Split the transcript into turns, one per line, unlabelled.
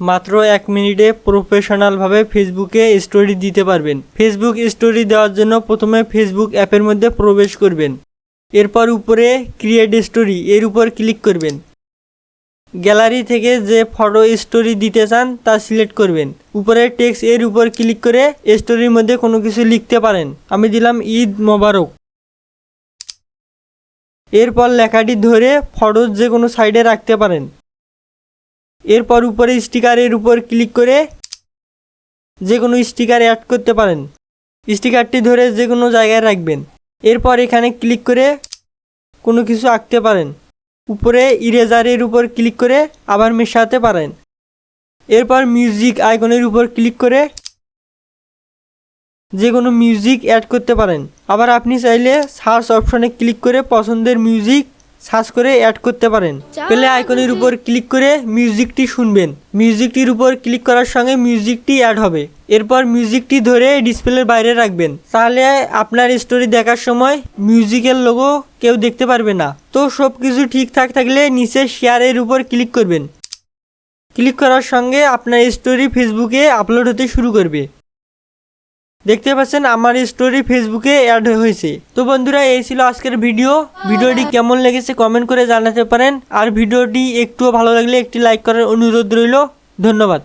মাত্র এক মিনিটে প্রফেশনালভাবে ফেসবুকে স্টোরি দিতে পারবেন। ফেসবুক স্টোরি দেওয়ার জন্য প্রথমে ফেসবুক অ্যাপের মধ্যে প্রবেশ করবেন। এরপর উপরে ক্রিয়েট স্টোরি, এর উপর ক্লিক করবেন। গ্যালারি থেকে যে ফটো স্টোরি দিতে চান, তা সিলেক্ট করবেন। উপরে টেক্সট, এর উপর ক্লিক করে স্টোরির মধ্যে কোনো কিছু লিখতে পারেন। আমি দিলাম ঈদ মোবারক। এরপর লেখাটি ধরে ফটোর যে কোনো সাইডে রাখতে পারেন। এরপর উপরে স্টিকারের উপর ক্লিক করে যে কোনো স্টিকার অ্যাড করতে পারেন। স্টিকারটি ধরে যে কোনো জায়গায় রাখবেন। এরপর এখানে ক্লিক করে কোনো কিছু আঁকতে পারেন। উপরে ইরেজারের উপর ক্লিক করে আবার মেশাতে পারেন। এরপর মিউজিক আইকনের উপর ক্লিক করে যে কোনো মিউজিক অ্যাড করতে পারেন। আবার আপনি চাইলে সার্চ অপশনে ক্লিক করে পছন্দের মিউজিক সার্চ করে অ্যাড করতে পারেন। প্লে আইকনের উপর ক্লিক করে মিউজিকটি শুনবেন। মিউজিকটির উপর ক্লিক করার সঙ্গে মিউজিকটি অ্যাড হবে। এরপর মিউজিকটি ধরে ডিসপ্লের বাইরে রাখবেন। তাহলে আপনার স্টোরি দেখার সময় মিউজিকের লোগো কেউ দেখতে পারবে না। তো সব কিছু ঠিকঠাক থাকলে নিচে শেয়ারের উপর ক্লিক করবেন। ক্লিক করার সঙ্গে আপনার স্টোরি ফেসবুকে আপলোড হতে শুরু করবে। দেখতে পাচ্ছেন, আমার স্টোরি ফেসবুকে অ্যাড হয়েছে। তো বন্ধুরা, এই ছিল আজকের ভিডিও ভিডিওটি কেমন লেগেছে কমেন্ট করে জানাতে পারেন। আর ভিডিওটি একটুও ভালো লাগলে একটি লাইক করার অনুরোধ রইল। ধন্যবাদ।